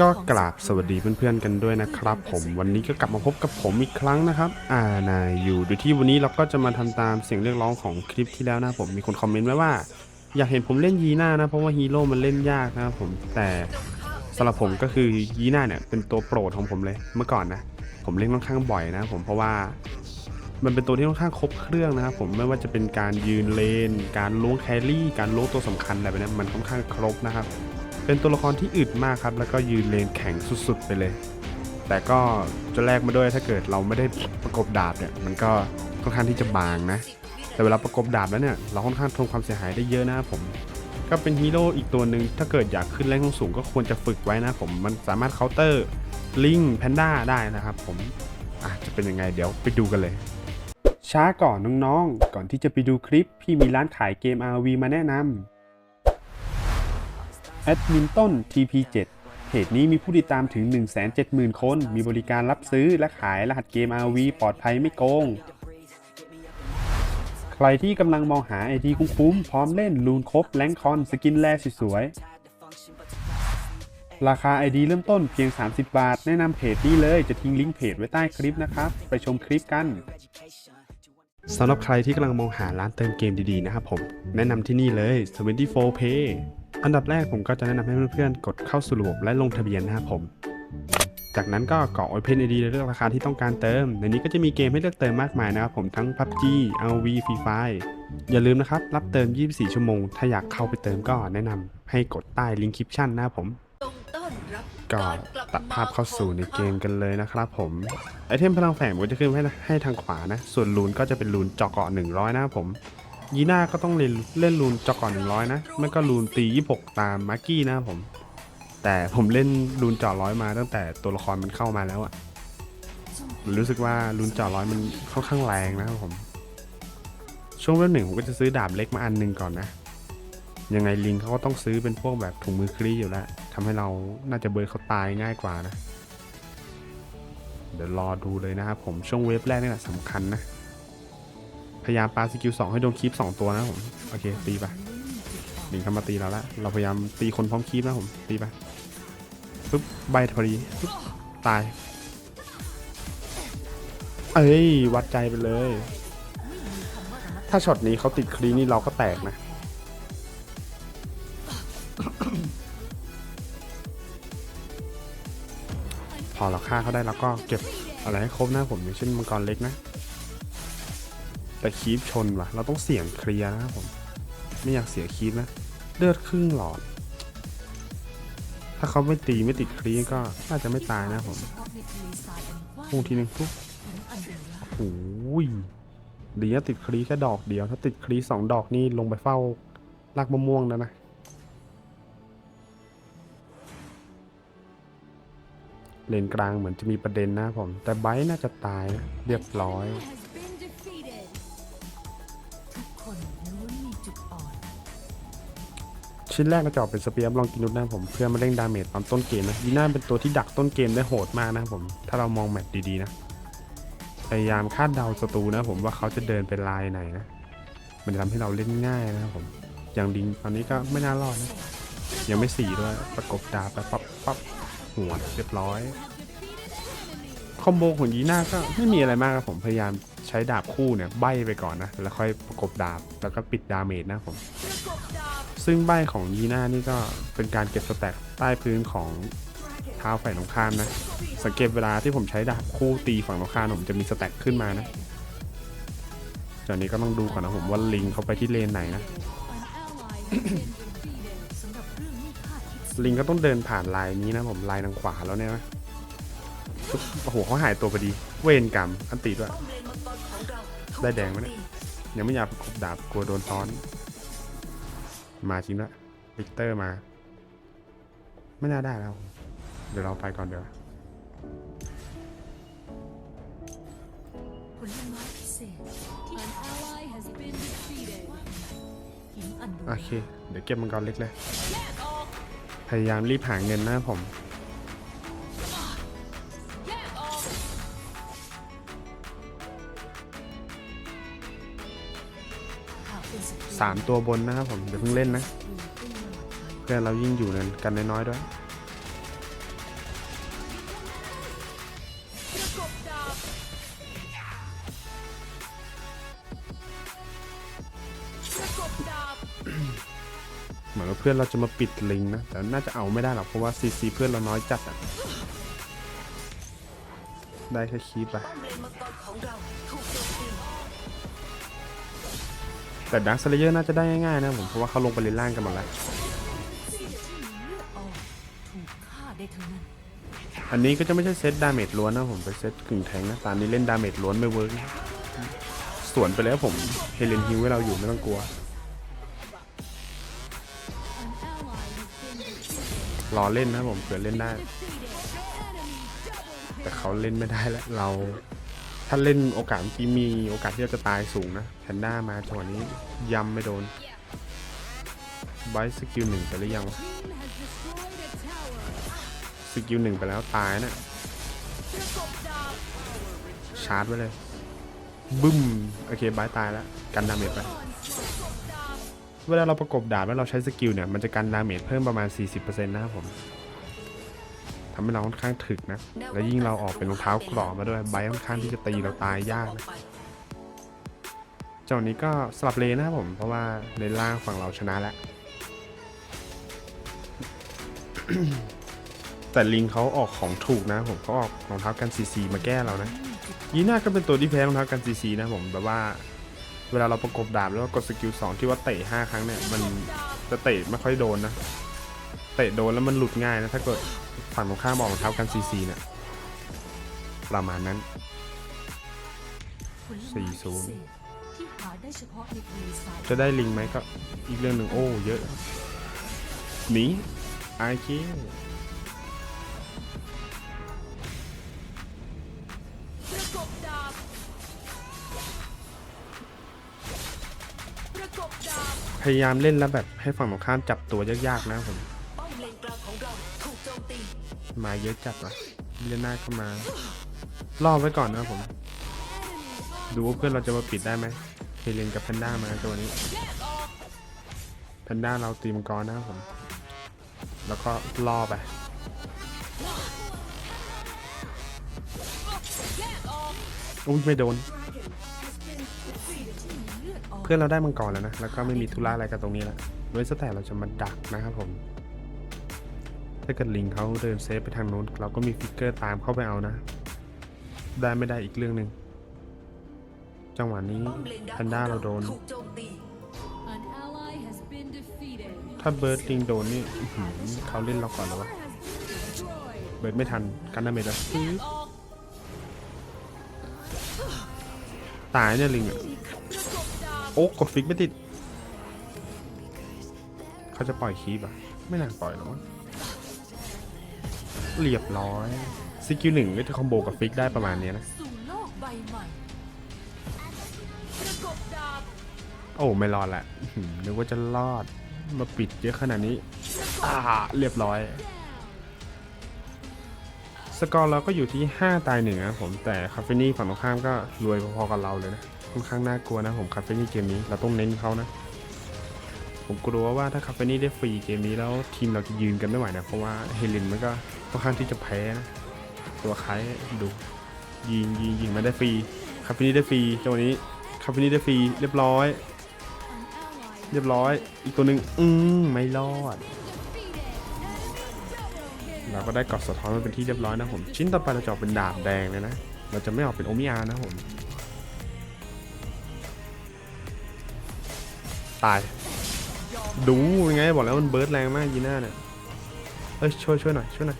ก็กราบสวัสดีเพื่อนๆกันด้วยนะครับ ผมวันนี้ก็กลับมาพบกับผมอีกครั้งนะครับอ่านายอยู่โดยที่วันนี้เราก็จะมาทำตามเสียงเรียกร้องของคลิปที่แล้วนะผมมีคนคอมเมนต์ไว้ว่า อยากเห็นผมเล่นยีน่านะเพราะว่าฮีโร่มันเล่นยากนะครับผมแต่สำหรับผมก็คือยีน่าเนี่ยเป็นตัวโปรดของผมเลยเมื่อก่อนนะ ผมเล่นค่อนข้างบ่อยนะผมเพราะว่ามันเป็นตัวที่ค่อนข้างครบเครื่องนะครับผมไม่ว่าจะเป็นการยืนเลน การล้วงแครี่ การล้วงตัวสำคัญอะไรแบบนี้มันค่อนข้างครบนะครับ เป็นตัวละครที่อึดมากครับ แล้วก็ยืนเลนแข็งสุดๆไปเลย แต่ก็จะแลกมาด้วยถ้าเกิดเราไม่ได้ประกบดาบเนี่ย มันก็ค่อนข้างที่จะบางนะ แต่เวลาประกบดาบแล้วเนี่ย เราค่อนข้างทนความเสียหายได้เยอะนะครับผม ก็เป็นฮีโร่อีกตัวหนึ่งถ้าเกิดอยากขึ้นแรงสูงก็ควรจะฝึกไว้นะผม มันสามารถเคาน์เตอร์ลิงแพนด้าได้นะครับผมอะจะเป็นยังไงเดี๋ยวไปดูกันเลยช้าก่อนน้องๆ ก่อนที่จะไปดูคลิป พี่มีร้านขายเกม RV มาแนะนำ แอดมินต้น TP7 เพจนี้มีผู้ติดตามถึง 170,000 คน มีบริการรับซื้อและขายรหัสเกม RV ปลอดภัยไม่โกง ใครที่กำลังมองหาไอดีคุ้มๆ พร้อมเล่นลูนครบแลงคอนสกินแร่สวยๆ ราคาไอดีเริ่มต้นเพียง 30 บาท แนะนำเพจนี้เลยจะทิ้งลิงก์เพจไว้ใต้คลิปนะครับ ไปชมคลิปกันสำหรับใครที่กำลังมองหาร้านเติมเกมดีๆนะครับผม แนะนำที่นี่เลย 24 Pay อันดับแรกผมก็จะแนะนำให้เพื่อนๆ กดเข้าสู่ระบบและลงทะเบียนนะครับผม จากนั้นก็กรอก Open ID และเลือกราคาที่ต้องการเติม ในนี้ก็จะมีเกมให้เลือกเติมมากมายนะครับผมทั้ง PUBG RV Free Fire อย่าลืมนะครับ รับเติม 24 ชั่วโมง ถ้าอยากเข้าไปเติมก็แนะนำให้กดใต้ลิงก์คลิปชั่นนะครับผมก็ตัดภาพเข้าสู่ในเกมกันเลยนะครับผมไอเทมพลังแฝงก็จะขึ้นให้ให้ทางขวานะ ส่วนรูนก็จะเป็นรูนเจาะเกาะ100 นะครับผม ยีน่าก็ต้องเล่นเล่นรูนเจาะเกาะ100 นะไม่ก็รูนตี26 ตามมาร์กี้นะครับผม แต่ผมเล่นรูนเจาะร้อยมาตั้งแต่ตัวละครมันเข้ามาแล้วอะรู้สึกว่ารูนเจาะร้อยมันค่อนข้างแรงนะครับผม ช่วงเริ่มหนึ่งผมก็จะซื้อดาบเล็กมาอันหนึ่งก่อนนะ ยังไงลิงเขาก็ต้องซื้อเป็นพวกแบบถุงมือคลีอยู่แล้วทำให้เราน่าจะเบิร์ดเขาตายง่ายกว่านะ เดี๋ยวรอดูเลยนะครับผมช่วงเวฟแรกนี่แหละสำคัญนะ พยายามปาสกิลสองให้โดนคีปสองตัวนะผม โอเค ตีไปลิงเข้ามาตีเราละเราพยายามตีคนพร้อมคีปนะผม ตีไปปุ๊บใบพอดีปุ๊บตาย เอ้ย วัดใจไปเลย ถ้าช็อตนี้เขาติดคลีนี่เราก็แตกนะพอเราฆ่าเขาได้เราก็เก็บอะไรให้ครบนะผมอย่างเช่นมังกรเล็กนะ แต่คีปชนว่ะ เราต้องเสี่ยงเคลียร์นะครับผม ไม่อยากเสียคีปนะ เลือดครึ่งหลอด ถ้าเขาไม่ตีไม่ติดคลีก็น่าจะไม่ตายนะผมพุ่งทีหนึ่งปุ๊บโอ้ยดีนะติดคลีแค่ดอกเดียว ถ้าติดคลีสองดอกนี่ลงไปเฝ้ารากมะม่วงแล้วนะเลนกลางเหมือนจะมีประเด็นนะผม แต่ไบร์น่าจะตายนะเรียบร้อย ชิ้นแรกก็จะออกเป็นสเปียร์ลองกินุสนะผมเพื่อมาเร่งดาเมจตอนต้นเกมนะยีน่าเป็นตัวที่ดักต้นเกมได้โหดมากนะผมถ้าเรามองแมตช์ดีๆนะพยายามคาดเดาศัตรูนะผมว่าเขาจะเดินไปลายไหนนะมันจะทำให้เราเล่นง่ายนะครับผมอย่างดิงตอนนี้ก็ไม่น่ารอดนะยังไม่สี่ด้วยประกบดาบไปปั๊บปั๊บหัวเรียบร้อยคอมโบของยีน่าก็ไม่มีอะไรมากครับผมพยายามใช้ดาบคู่เนี่ยใบไปก่อนนะแล้วค่อยประกบดาบแล้วก็ปิดดาเมจนะผม ซึ่งใบของยีน่านี่ก็เป็นการเก็บสแต็กใต้พื้นของเท้าฝ่ายตรงข้ามนะ สังเกตเวลาที่ผมใช้ดาบคู่ตีฝั่งตรงข้ามผมจะมีสแต็กขึ้นมานะตอนนี้ก็ต้องดูก่อนนะผมว่าลิงเขาไปที่เลนไหนนะ ลิงก็ต้องเดินผ่านลายนี้นะผมลายทางขวาแล้วเนี่ยนะโอ้โหเขาหายตัวพอดี เวนกรรมอันติด้วยได้แดงไหมเนี่ยยังไม่อยากประกบดาบกลัวโดนซ้อน มาจริงด้วยวิกเตอร์มา ไม่น่าได้แล้ว เดี๋ยวเราไปก่อนเดี๋ยวาผลไม้พิเศษ An ally has been defeated หินอันโอเค เดี๋ยวเก็บมังกรเล็กเลย พยายามรีบหาเงินนะผม สามตัวบนนะครับผมเดี๋ยวเพิ่งเล่นนะ เพื่อเรายิ่งอยู่นั้นกันน้อยๆด้วย เหมือนว่าเพื่อนเราจะมาปิดลิงนะ แต่น่าจะเอาไม่ได้หรอกเพราะว่าซีซีเพื่อนเราน้อยจัดอะได้แค่คีบ่ะ แต่ดักสเลเยอร์น่าจะได้ง่ายๆนะผมเพราะว่าเขาลงไปเลนล่างกันหมดแล้วอันนี้ก็จะไม่ใช่เซตดาเมจล้วนนะผมเป็นเซตกึ่งแทงนะตอนนี้เล่นดาเมจล้วนไม่เวิร์กสวนไปแล้วผมเฮเลนฮิวให้เราอยู่ไม่ต้องกลัว รอเล่นนะผมเผื่อเล่นได้ แต่เขาเล่นไม่ได้แล้วเรา ถ้าเล่นโอกาสที่มีโอกาสที่เราจะตายสูงนะแพนด้ามาจังหวะนี้ยำไม่โดนไบสกิลหนึ่งไปหรือยังสกิลหนึ่งไปแล้วตายนะชาร์จไว้เลย บึ้ม โอเคบายตายแล้ว กันดาเมจไป เวลาเราประกบดาบแล้วเราใช้สกิลเนี่ย มันจะกันดาเมจเพิ่มประมาณ 40%นะครับผม ทำให้เราค่อนข้างถึกนะ แล้วยิ่งเราออกเป็นรองเท้าเกรอมาด้วยไบค่อนข้างที่จะตีเราตายยากนะเจ้านี้ก็สลับเลนนะครับผม เพราะว่าเลนล่างฝั่งเราชนะแล้ว แต่ลิงเขาออกของถูกนะผมเขาออกรองเท้ากันซีซีมาแก้เรานะยีน่าก็เป็นตัวที่แพ้รองเท้ากันซีซีนะผมแบบว่าเวลาเราประกบดาบแล้วก็กดสกิลสองที่ว่าเตะห้าครั้งเนี่ยมันจะเตะไม่ค่อยโดนนะ เตะโดนแล้วมันหลุดง่ายนะถ้าเกิด ฝั่งตรงข้ามออกรองเท้ากันซีซีเนี่ยประมาณนั้นผลไม้สี่ศูนย์พิเศษที่หาได้เฉพาะในทะเลทรายจะได้ลิงไหมก็อีกเรื่องหนึ่งโอ้เยอะหนีไอคิประกบดาบประกบดาบพยายามเล่นแล้วแบบให้ฝั่งตรงข้ามจับตัวยากๆนะผม มาเยอะจัดวะเล่นหน้าก็มาล่อไว้ก่อนนะผม ดูว่าเพื่อนเราจะมาปิดได้ไหมเคเลนกับแพนด้ามาตัวนี้แพนด้าเราตีมังกรนะผม แล้วก็ล่อไปอุ้ยไม่โดน เพื่อนเราได้มังกรแล้วนะ แล้วก็ไม่มีธุระอะไรกับตรงนี้แล้วโดยสแต่เราจะมาดักนะครับผม ถ้าเกิดลิงเขาเดินเซฟไปทางโน้นเราก็มีฟิกเกอร์ตามเข้าไปเอานะ ได้ไม่ได้อีกเรื่องหนึ่งจังหวะนี้ป้อมเลนดักแพนด้าเราโดน ถ้าเบิร์ดลิงโดนนี่เขาเล่นเราก่อนแล้ววะเบิร์ดไม่ทันกันดาเมจแล้วตายเนี่ยลิงอะโอ้กดฟิกไม่ติด เขาจะปล่อยคีบอะ ไม่น่าปล่อยหรอกมั้ง เรียบร้อยสกิลหนึ่งก็จะคอมโบกับฟิกได้ประมาณเนี้ยนะ สู่โลกใบใหม่ประกบดาบโอ้ไม่รอดละอื้อหือนึกว่าจะรอดมาปิดเยอะขนาดนี้อ่าเรียบร้อยสกอร์เราก็อยู่ที่ 5 ตายหนึ่งนะผมแต่คาเฟนี่ฝั่งตรงข้ามก็รวยพอๆกับเราเลยนะค่อนข้างน่ากลัวนะผมคาเฟนี่เกมนี้เราต้องเน้นเขานะ ผมกลัวว่าถ้าคาเฟนี่ได้ฟรีเกมนี้แล้วทีมเราจะยืนกันไม่ไหวนะเพราะว่าเฮลินมันก็ ค่อนข้างที่จะแพ้นะตัวคล้ายดูยิงยิงยิงมาได้ฟรีคาเฟนี่ได้ฟรีจังหวะนี้คาเฟนี่ได้ฟรีเรียบร้อย เรียบร้อย อีกตัวหนึ่งอืมไม่รอดเราก็ได้กอดสะท้อนมาเป็นที่เรียบร้อยนะผม ชิ้นต่อไปเราจะออกเป็นดาบแดงเลยนะ เราจะไม่ออกเป็นโอมิอานะผม ตาย ดูยังไงบอกแล้วมันเบิร์ดแรงมากยีน่าเนี่ยเอ้ยช่วยช่วยหน่อยช่วยหน่อย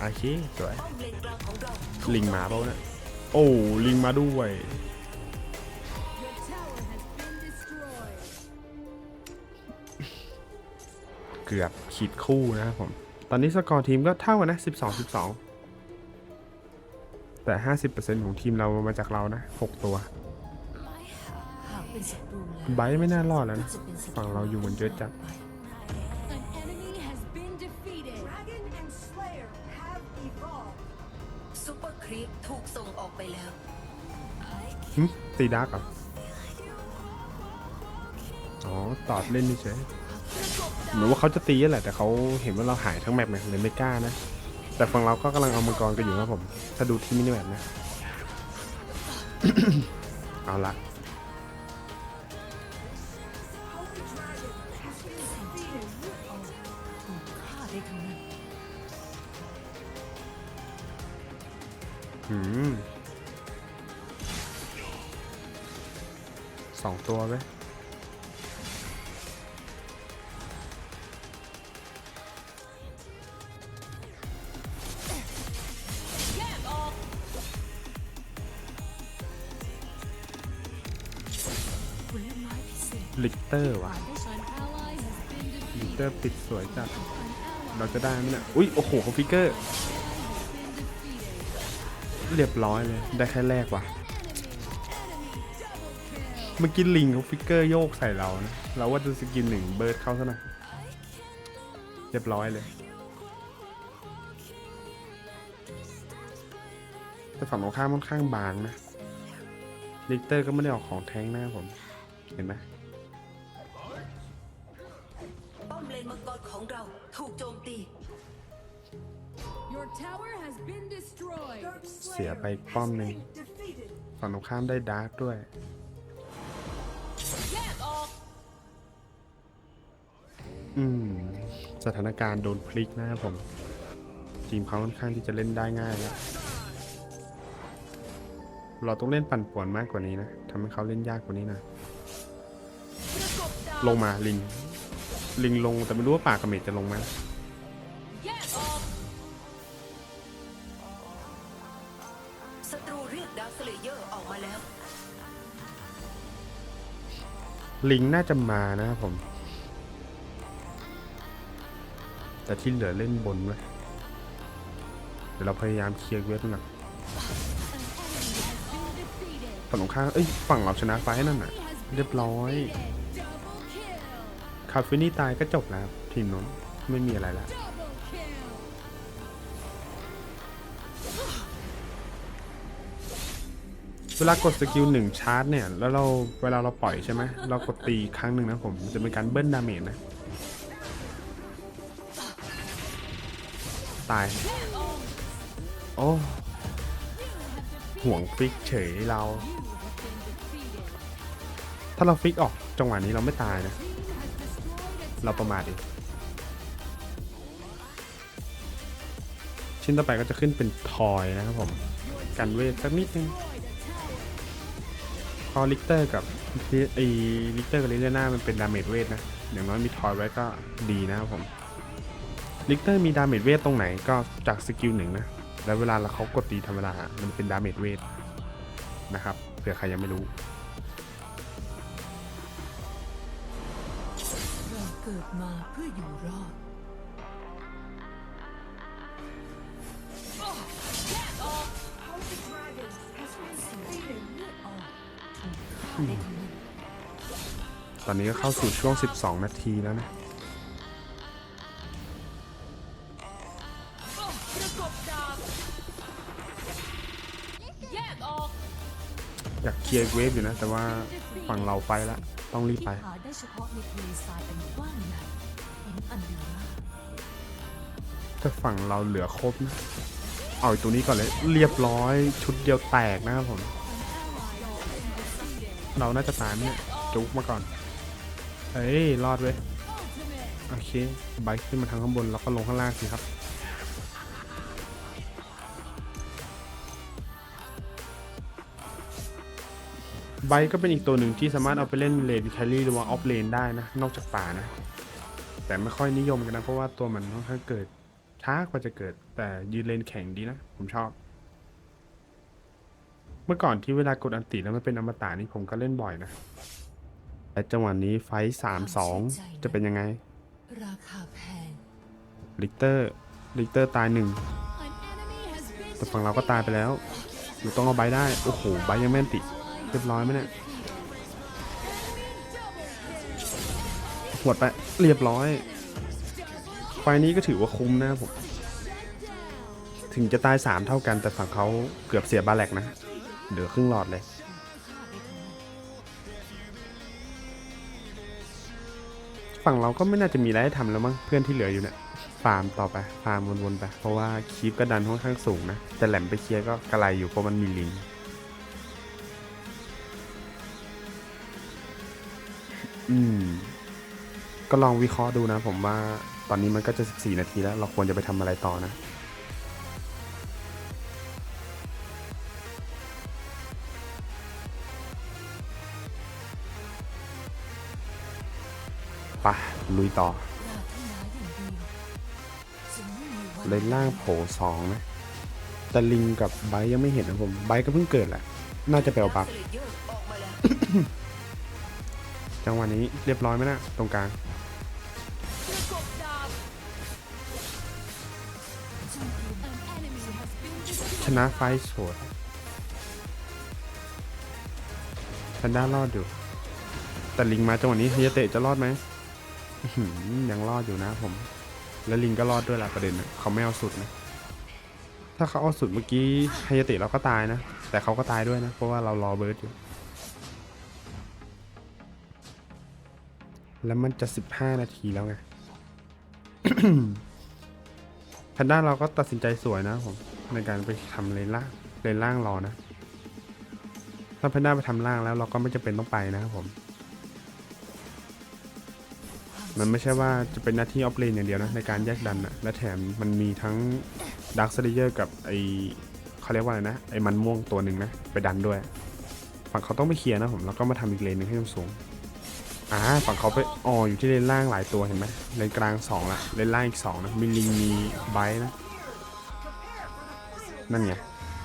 โอเคสวย ลิงมาเปล่าเนี่ยโอ้ลิงมาด้วย เกือบขีดคู่นะครับผม ตอนนี้สกอร์ทีมก็เท่ากันนะ 12 12 แต่ 50%ของทีมเรามาจากเรานะ 6 ตัวหกตัวไบไม่น่ารอดแล้วนะ ฝั่งเราอยู่มันเยอะจัด ไปแล้วหึตีดาร์กเหรออ๋อตอดเล่นเฉยเหมือนว่าเขาจะตีนั่นแหละแต่เขาเห็นว่าเราหายทั้งแมปไงเลยไม่กล้านะ แต่ฝั่งเราก็กำลังเอามังกรกันอยู่ครับผม ถ้าดูที่มินิแมปนะ เอาละได้ทั้งนั้นหืม สองตัวไหมแยกออกผลไม้พิเศษลิกเตอร์ว่ะลิกเตอร์ปิดสวยจัด เราจะได้ไหมเนี่ย อุ้ย โอ้โหเขาฟิกเกอร์ เรียบร้อยเลย ได้แค่แรกว่ะ เมื่อกี้ลิงเขาฟิกเกอร์โยกใส่เรานะเราว่าจะสกินหนึ่งเบิร์ดเข้าซะหน่อยเรียบร้อยเลยแต่ฝั่งตรงข้ามค่อนข้างบางนะลิกเตอร์ก็ไม่ได้ออกของแท้งหน้าผม เห็นไหมป้อมเลนมังกรของเราถูกโจมตี Your tower has been destroyed. Dark เสีย Slayer ไปป้อม has หนึ่ง been defeated. ฝั่งตรงข้ามได้ดาร์กด้วยแย อืม สถานการณ์โดนพลิกนะครับผม ทีมเขาค่อนข้างที่จะเล่นได้ง่ายแล้ว เราต้องเล่นปั่นป่วนมากกว่านี้นะทำให้เขาเล่นยากกว่านี้หนะประกบดาบลงมาลิง ลิงลงแต่ไม่รู้ว่าป่ากระเมดจะลงไหมแยกออกศัตรูเรียกดาวสเลเยอร์ออกมาแล้ว ลิงน่าจะมานะครับผม แต่ที่เหลือเล่นบนไว้ยเดี๋ยวเราพยายามเคลียร์เวฟหน่อย An enemy has been defeated. ฝั่งตรงข้ามเอ้ย ฝั่งเราชนะไฟนั่นน่ะ เรียบร้อย คาเฟนี่ตายก็จบแล้ว ทีมนู้นไม่มีอะไรแล้วเวลากดสกิลหนึ่งชาร์จเนี่ย แล้วเราเวลาเราปล่อยใช่ไหม เรากดตีครั้งหนึ่งนะผม จะเป็นการเบิ้ลดาเมจนะ ตาย โอ้ ห่วงฟิกเฉยเรา ถ้าเราฟิกออกจังหวะนี้เราไม่ตายนะ เราประมาทเองชิ้นต่อไปก็จะขึ้นเป็นทอยนะครับผม กันเวทสักนิดนึงพอลิกเตอร์กับไอลิกเตอร์กับลิเลียนามันเป็นดาเมจเวทนะ อย่างน้อยมีทอยไว้ก็ดีนะครับผม ลิกเตอร์มีดาเมจเวทตรงไหนก็จากสกิลหนึ่งนะ แล้วเวลาเราเขากดตีธรรมดา มันเป็นดาเมจเวทนะครับ เผื่อใครยังไม่รู้ เราเกิดมาเพื่ออยู่รอด ตอนนี้ก็เข้าสู่ช่วง 12 นาทีแล้วนะ ลียร์เวฟอยู่นะ แต่ว่าฝั่งเราไปละต้องรีบไปถ้าฝั่งเราเหลือครบนะเอาไอตัวนี้ก่อนเลยเรียบร้อยชุดเดียวแตกนะครับผม เราน่าจะตายเนี่ยจุกมาก่อนเอ้ยรอดเว้ยโอเคไบค์ขึ้นมาทางข้างบนแล้วก็ลงข้างล่างสิครับ ไบค์ก็เป็นอีกตัวหนึ่งที่สามารถเอาไปเล่นเลนแคลรี่หรือว่าออฟเลนได้นะ นอกจากป่านะ แต่ไม่ค่อยนิยมกันนะ เพราะว่าตัวมันค่อนข้างเกิดช้ากว่าจะเกิด แต่ยืนเลนแข็งดีนะ ผมชอบ เมื่อก่อนที่เวลากดอันติแล้วมันเป็นอมตะนี่ผมก็เล่นบ่อยนะและจังหวะนี้ไฟสามสองจะเป็นยังไงราคาแพงลิกเตอร์ลิกเตอร์ตายหนึ่ง An enemy has been แต่ฝั่งเราก็ตายไปแล้วหรือต้องเอาใบได้ โอ้โห ใบยังไม่อันติ เรียบร้อยไหมเนี่ยหวดไปเรียบร้อย ไฟนี้ก็ถือว่าคุ้มนะผม ถึงจะตาย 3 เท่ากันแต่ฝั่งเขาเกือบเสียบาแลกนะ เหลือครึ่งหลอดเลยฝั่งเราก็ไม่น่าจะมีอะไรให้ทำแล้วมั้งเพื่อนที่เหลืออยู่เนี่ยฟาร์มต่อไป ฟาร์มวนๆไป เพราะว่าคีปก็ดันค่อนข้างสูงนะ แต่แหลมไปเคลียร์ก็กระไรอยู่เพราะมันมีลิง อืม ก็ลองวิเคราะห์ดูนะ ผมว่าตอนนี้มันก็จะ 14 นาทีแล้ว เราควรจะไปทำอะไรต่อนะ ไปะลุยต่อเดียล่างโผล่สองนะแต่ลิงกับไบร์ทยังไม่เห็นนะผมไบร์ทก็เพิ่งเกิดแหละ น่าจะไปเอาบัฟสเลเยอร์ออก จังหวะนี้เรียบร้อยไหมนะตรงกลางชนะไฟสวยแพนด้ารอดอยู่ แต่ลิงมาจังหวะนี้เฮียเตะจะรอดไหมยังรอดอยู่นะผม แล้วลิงก็รอดด้วยแหละประเด็นนะเขาไม่เอาสุดนะ ถ้าเขาเอาสุดเมื่อกี้ไฮยาเตะเราก็ตายนะ แต่เขาก็ตายด้วยนะ เพราะว่าเรารอเบิร์ดอยู่ แล้วมันจะ 15 นาทีแล้วไงแพนด้าเราก็ตัดสินใจสวยนะผม ในการไปทำเลนล่างเลนล่างรอนะ ถ้าแพนด้าไปทำล่างแล้วเราก็ไม่จำเป็นต้องไปนะครับผม มันไม่ใช่ว่าจะเป็นหน้าที่ออฟเลนอย่างเดียวนะ ในการแยกดันนะและแถมมันมีทั้งดักสเลเยอร์กับไอเขาเรียกว่าอะไรนะ ไอมันม่วงตัวหนึ่งนะ ไปดันด้วย ฝั่งเขาต้องไปเคลียร์นะผม แล้วก็มาทำอีกเลนหนึ่งให้สูง อ่าฝั่งเขาไปอ๋ออยู่ที่เลนล่างหลายตัวเห็นไหมเลนกลางสองละเลนล่างอีกสองนะมีลิงมีไบร์นะนั่นไง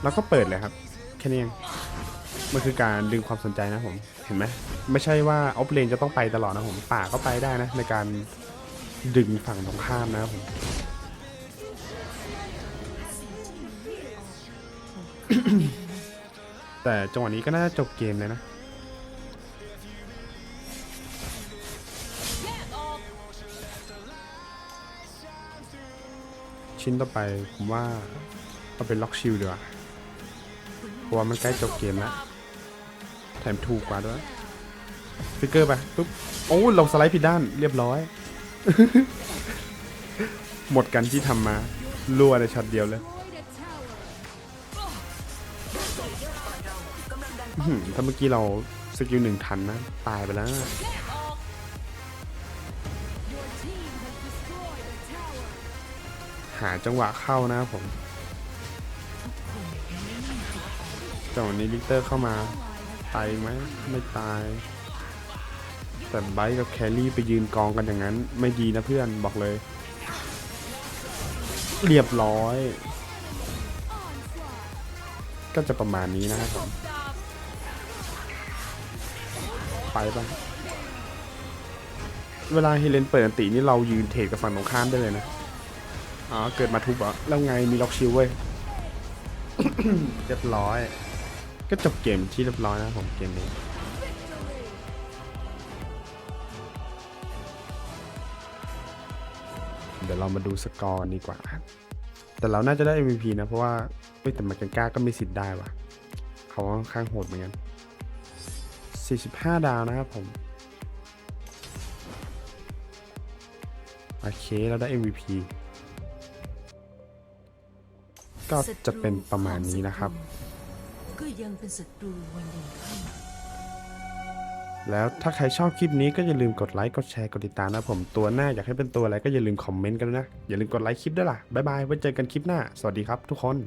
แล้วก็เปิดเลยครับแค่นี้เองมันคือการดึงความสนใจนะผมเห็นไหมไม่ใช่ว่าออฟเลนจะต้องไปตลอดนะผมป่าก็ไปได้นะในการดึงฝั่งตรงข้ามนะครับผมแต่จังหวะนี้ก็น่าจะจบเกมเลยนะ ชิ้นต่อไป ผมว่าเอาเป็นล็อกชิลดีกว่าเพราะว่ามันใกล้จบเกมแล้วแถมถูกกว่าด้วยฟิกเกอร์ไปปุ๊บโอ้เราสไลด์ผิดด้านเรียบร้อย หมดกันที่ทำมารั่วในช็อตเดียวเลยถ้าเมื่อกี้เราสกิลหนึ่งทันนะ ตายไปแล้ว หาจังหวะเข้านะครับผมจังหวะนี้ลิกเตอร์เข้ามาตายไหมไม่ตาย แต่ไบร์กับแคลรี่ไปยืนกองกันอย่างนั้น ไม่ดีนะเพื่อนบอกเลย เรียบร้อย ก็จะประมาณนี้นะครับผมไปปะเวลาเฮเลนเปิดอันตินี่เรายืนเทรดกับฝั่งตรงข้ามได้เลยนะ อ๋อเกิดมาทุบเหรอแล้วไงมีล็อกชิลเว้ย เรียบร้อย ก็จบเกมที่เรียบร้อยนะครับผมเกมนี้เดี๋ยวเรามาดูสกอร์กันดีกว่าครับแต่เราน่าจะได้ MVP นะ เพราะว่าเอ้ยแต่มาเกนก้าก็มีสิทธิ์ได้ว่ะ เขาค่อนข้างโหดเหมือนกัน 45 ดาวนะครับผม โอเค เราได้ MVP ก็จะเป็นประมาณนี้นะครับ ก็ยังเป็นศัตรูวันยังค่ำแล้วถ้าใครชอบคลิปนี้ก็อย่าลืมกดไลค์กดแชร์กดติดตามนะผมตัวหน้าอยากให้เป็นตัวอะไรก็อย่าลืมคอมเมนต์กันนะอย่าลืมกดไลค์คลิปด้วยล่ะบ๊ายบายไว้เจอกันคลิปหน้า สวัสดีครับทุกคน